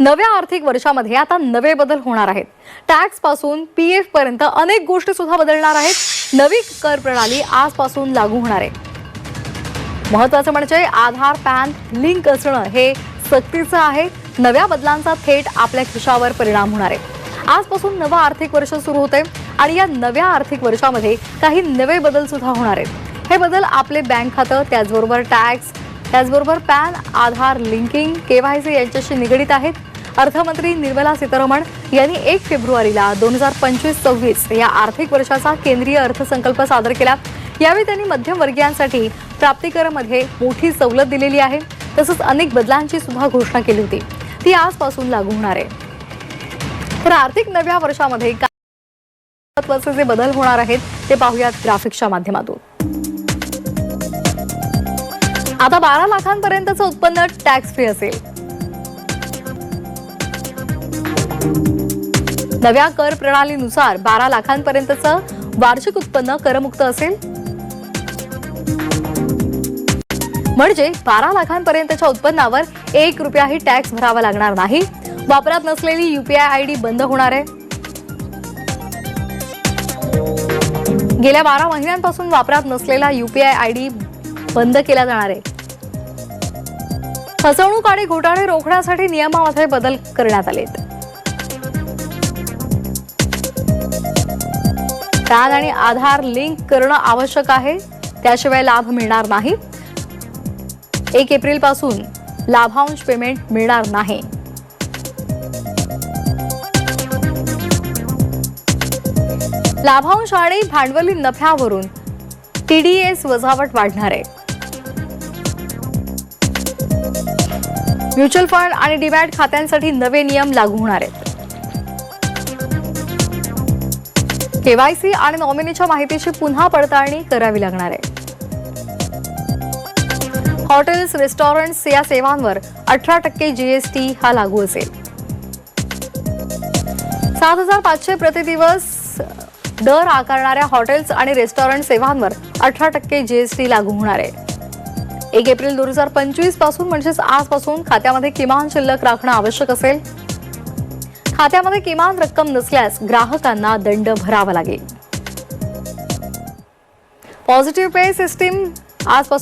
नव्या आर्थिक वर्षामध्ये आता नवे बदल होणार आहेत. टॅक्सपासून पी एफ पर्यंत अनेक गोष्टी सुद्धा बदलणार आहेत. नवी कर प्रणाली आजपासून लागू होणार आहे. महत्वाचं म्हणजे आधार पॅन लिंक असणं हे सक्तीचं आहे. नव्या बदलांचा थेट आपल्या खिशावर परिणाम होणार आहे. आजपासून नवं आर्थिक वर्ष सुरू होते आणि या नव्या आर्थिक वर्षामध्ये काही नवे बदल सुद्धा होणार आहेत. हे बदल आपले बँक खातं त्याचबरोबर टॅक्स त्याचबरोबर पॅन आधार लिंकिंग केवायसी यांच्याशी निगडीत आहेत. अर्थमंत्री निर्मला सीतारामन यांनी एक फेब्रुवारीला दोन हजार पंचवीस सव्वीस या आर्थिक वर्षाचा केंद्रीय अर्थसंकल्प सादर केला. यावेळी त्यांनी मध्यमवर्गीयांसाठी प्राप्तिकरमध्ये मोठी सवलत दिलेली आहे. तसंच अनेक बदलांची सुद्धा घोषणा केली होती. ती आजपासून लागू होणार आहे. तर आर्थिक नव्या वर्षामध्ये महत्त्वाचे जे बदल होणार आहेत ते पाहूयात ग्राफिक्सच्या माध्यमातून. आता बारा लाखांपर्यंतचं उत्पन्न टॅक्स फ्री असेल. नव्या कर प्रणालीनुसार बारा लाखांपर्यंतचं वार्षिक उत्पन्न करमुक्त असेल. म्हणजे बारा लाखांपर्यंतच्या उत्पन्नावर एक रुपयाही टॅक्स भरावा लागणार नाही. वापरात नसलेली युपीआय आय डी बंद होणार आहे. गेल्या बारा महिन्यांपासून वापरात नसलेला युपीआय आय डी बंद केला जाणार आहे. फसवणूक आणि घोटाळे रोखण्यासाठी नियमामध्ये बदल करण्यात आलेत. पॅन आणि आधार लिंक करणं आवश्यक आहे त्याशिवाय लाभ मिळणार नाही. एक एप्रिलपासून लाभांश पेमेंट मिळणार नाही. लाभांश आणि भांडवली नफ्यावरून टीडीएस वजावट वाढणार आहे. म्युच्युअल फंड आणि डिमॅट खात्यांसाठी नवे नियम लागू होणार आहेत. केवायसी आणि नॉमिनीच्या माहितीची पुन्हा पडताळणी करावी लागणार आहे. हॉटेल्स रेस्टॉरंट्स या सेवांवर अठरा टक्के जीएसटी हा लागू असेल. सात हजार पाचशे प्रतिदिवस दर आकारणाऱ्या हॉटेल्स आणि रेस्टॉरंट सेवांवर अठरा टक्के जीएसटी लागू होणार आहे. एक एप्रिल दोन हजार पंचवीसपासून म्हणजेच आजपासून खात्यामध्ये किमान शिल्लक राखणं आवश्यक असेल. खात्यामध्ये किमान रक्कम नसल्यास ग्राहकांना दंड भरावा लागेल. पॉझिटिव्ह पे सिस्टीम आजपासून